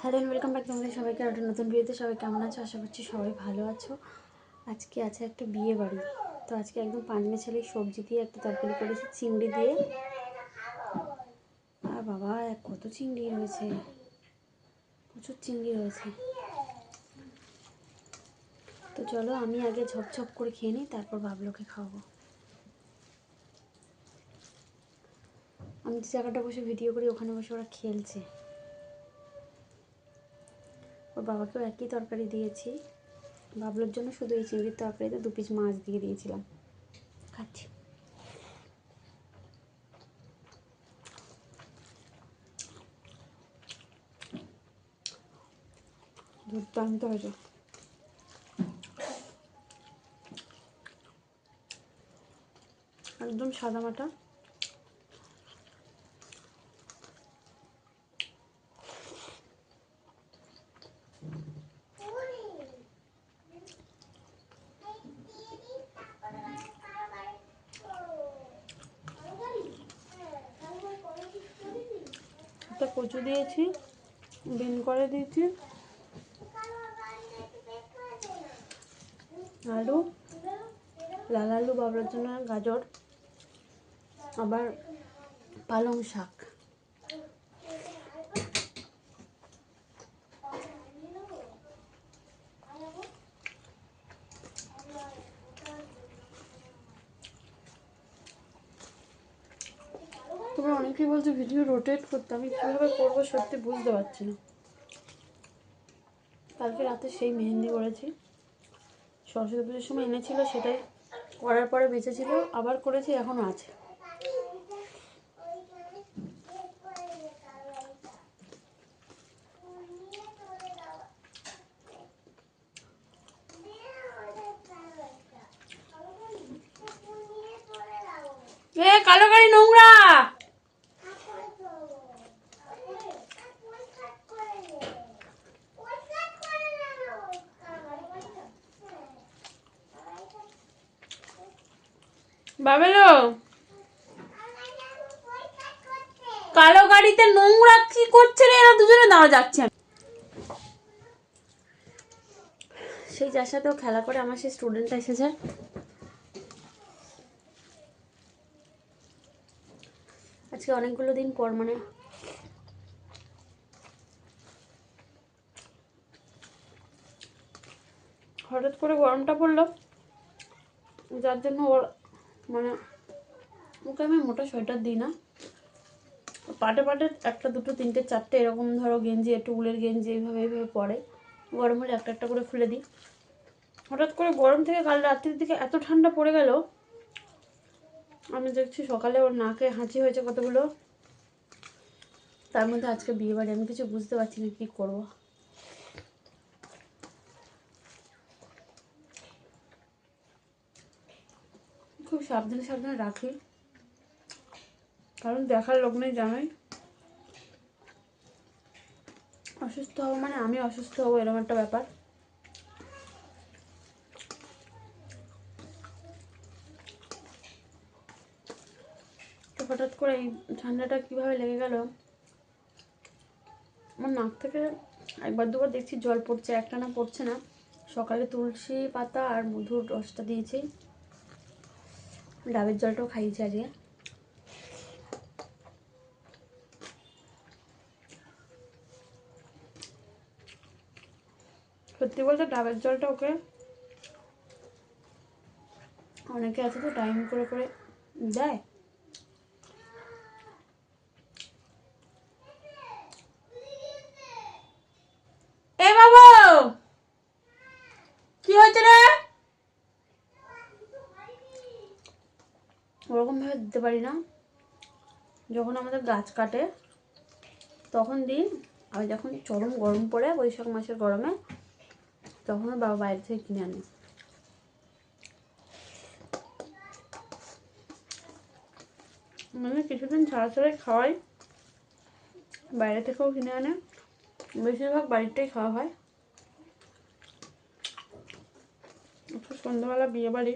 Hello welcome back তোমাদের সবাইকে একটা নতুন বিয়েতে সবাই কেমন আছো? আশা করছি সবাই ভালো আছো। আজকে আছে একটা বিয়ে বাড়ি। তো আজকে একদম পাঁচমে ছেলে সবজি দিয়ে একটা তরকারি করেছি, চিংড়ি দিয়ে। আর বাবা কত চিংড়ি রয়েছে। প্রচুর চিংড়ি রয়েছে। তো চলো আমি আগে ঝপঝপ করে খেয়ে নিই, তারপর বাবলোকে খাওয়াবো। আমি যে জায়গাটা বসে ভিডিও করি, ওখানে বসে ওরা খেলছে। ওর বাবাকেও একই তরকারি দিয়েছি। বাবলোর জন্য শুধু এই চিংড়ির তরকারিতে দু পিস মাছ দিয়ে দিয়েছিলাম। খাচ্ছি। দুর্দান্ত হয়েছে। একদম সাদা মাটা একটা কচু দিয়েছি বিন করে দিয়েছি আলু লাল আলু বাবলার জন্য গাজর আবার পালং শাক। তোমরা অনেকেই বলছো ভিডিও রোটেট করতে, আমি কীভাবে করব সত্যি বুঝতে পারছি না। কালকে রাতে সেই মেহেন্দি করেছি। সরস্বতী পুজোর সময় এনেছিল সেটাই, করার পরে বেঁচেছিল, আবার করেছি এখনও আছে। কালো গাড়ি নোংরা! বাবেলো কালো গাড়িতে নোংরা কি করছে রে? এরা দুজনে দাঁড়া, যাচ্ছে সেই যার সাথেও খেলা করে আমার সেই স্টুডেন্ট এসেছে। আজকে অনেকগুলো দিন পর মানে। হঠাৎ করে গরমটা পড়ল। যার জন্য ওর মানে ওকে আমি মোটা সোয়েটার দিই না। পাটে পাটে একটা দুটো, তিনটে, চারটে এরকম ধরো গেঞ্জি, একটু উলের গেঞ্জি এইভাবে এইভাবে পরে। গরম হলে একটা একটা করে খুলে দিই। হঠাৎ করে গরম থেকে কাল রাত্রির দিকে এত ঠান্ডা পড়ে গেল, আমি দেখছি সকালে ওর নাকে হাঁচি হয়েছে কতগুলো। তার মধ্যে আজকে বিয়ে বাড়ি আমি কিছু বুঝতে পারছি না কী করব। খুব সাবধানে সাবধানে রাখি। কারণ দেখার লোক নেই জানোই। অসুস্থ হব মানে আমি অসুস্থ হব, এরকম একটা ব্যাপার। তো হঠাৎ করে এই ঠান্ডাটা কীভাবে লেগে গেল? আমার নাক থেকে একবার দুবার দেখছি জল পড়ছে একটা না পড়ছে না। সকালে তুলসী পাতা আর মধুর রসটা দিয়েছি। ডাবের জলটাও খাইয়েছি আজকে সত্যি বলতে ডাবের জলটা ওকে অনেকে আছে তো টাইম করে করে দেয় এ বাবু কি হয়েছে রে ওরকমভাবে দিতে পারি না। যখন আমাদের গাছ কাটে, তখন দিই আর যখন চরম গরম পড়ে বৈশাখ মাসের গরমে, তখন বাবা বাইরে থেকে কিনে আনে। মানে কিছুদিন ছাড়া ছাড়াই খাওয়াই, বাইরে থেকেও কিনে আনে। বেশিরভাগ বাড়িতেই খাওয়া হয়। সন্ধ্যাবেলা বিয়ে বাড়ি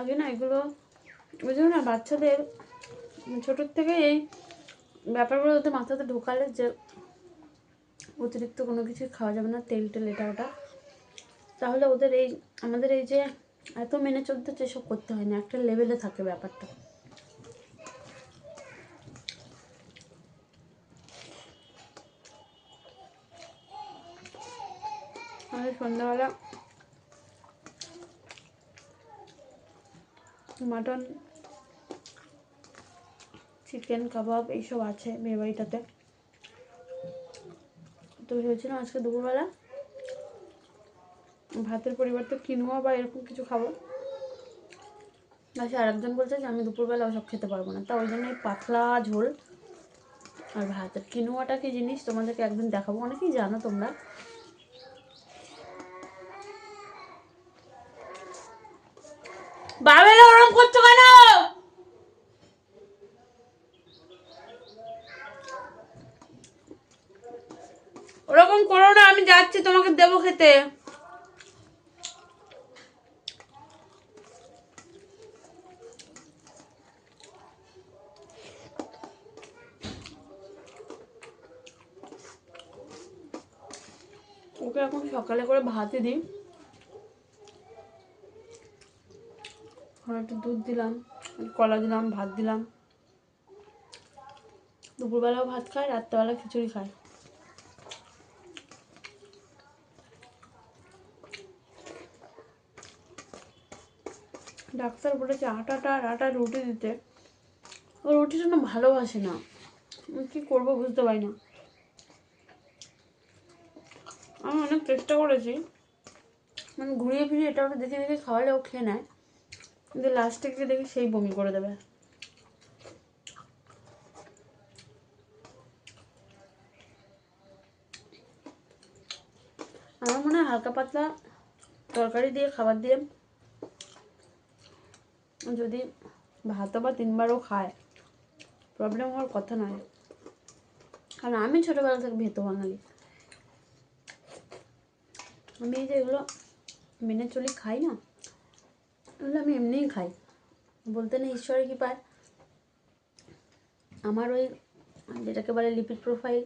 আগে না এগুলো, ওই জন্য না বাচ্চাদের ছোটোর থেকে এই ব্যাপারগুলো ওদের মাথাতে ঢোকালে যে অতিরিক্ত কোনো কিছু খাওয়া যাবে না, তেল টেল এটা ওটা। তাহলে ওদের এই, আমাদের এই যে এত মেনে চলতে এসব করতে হয় না, একটা লেভেলে থাকে ব্যাপারটা। সন্ধ্যাবেলা মাটন, চিকেন, কাবাব এইসব আছে বিয়ে বাড়িটাতে তো ভেবেছিলাম আজকে দুপুরবেলা ভাতের পরিবর্তে কিনোয়া বা এরকম কিছু খাব। বাসে আরেকজন বলছে যে, আমি দুপুরবেলা ওসব খেতে পারব না। তা ওই জন্য পাতলা ঝোল আর ভাত আর কিনোয়াটা কি জিনিস? তোমাদেরকে একদিন দেখাবো। অনেকেই জানো তোমরা। বাবেলা ওরম করছ কেন? ওরকম করো না, আমি যাচ্ছি তোমাকে দেবো খেতে। ওকে এখন সকালে করে ভাতে দিই। এখন একটু দুধ দিলাম, কলা দিলাম, ভাত দিলাম। দুপুরবেলাও ভাত খায়, রাত্রেবেলা খিচুড়ি খায়। ডাক্তার বলেছে আটাটা আর আটা রুটি দিতে। ও রুটিটা না ভালোবাসে না। কী করব বুঝতে পারি না। আমি অনেক চেষ্টা করেছি। মানে ঘুরিয়ে ফিরিয়ে এটা ওটা দেখে দেখে খাওয়ালে ও খেয়ে নেয়। কিন্তু লাস্টে গিয়ে দেখি সেই বমি করে দেবে। আমার মনে হয় হালকা পাতলা তরকারি দিয়ে খাবার দিয়ে যদি ভাতও বা তিনবারও খায় প্রবলেম হওয়ার কথা নয়। কারণ আমি ছোটোবেলা থেকে ভেতো বাঙালি। আমি এই যে এগুলো মেনে চলি খাই না এগুলো আমি এমনিই খাই। বলতে নেই, ঈশ্বরের কি পায় আমার ওই যেটাকে বলে লিপিড প্রোফাইল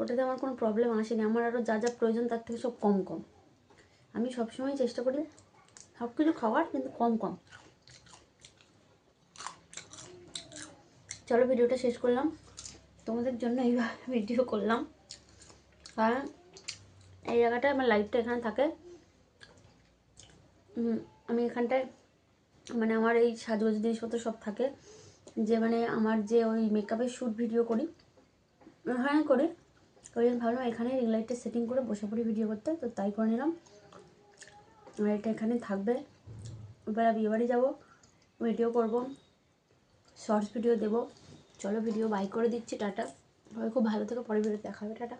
ওটাতে আমার কোনো প্রবলেম আসেনি। আমার আরও যা যা প্রয়োজন তার থেকে সব কম কম। আমি সবসময় চেষ্টা করি সব কিছু খাওয়ার, কিন্তু কম কম। চলো ভিডিওটা শেষ করলাম। তোমাদের জন্য এইভাবে ভিডিও করলাম। কারণ এই জায়গাটায় আমার লাইফটা এখানে থাকে। আমি এখানটায় মানে আমার এই সাজগোজ জিনিসপত্র সব থাকে। যে মানে আমার যে ওই মেকআপের শ্যুট ভিডিও করি ওখানে করে। ওই জন্য ভাবলাম এখানে রিং লাইটটা সেটিং করে বসে পড়ি ভিডিও করতে, তো তাই করে নিলাম। আর এটা এখানে থাকবে। এবার বিয়ে বাড়ি যাব ভিডিও করব শর্টস ভিডিও দেবো। চলো ভিডিও বাই করে দিচ্ছি, টাটা। সবাই খুব ভালো থেকে পরে ভিডিও দেখা হবে, টাটা।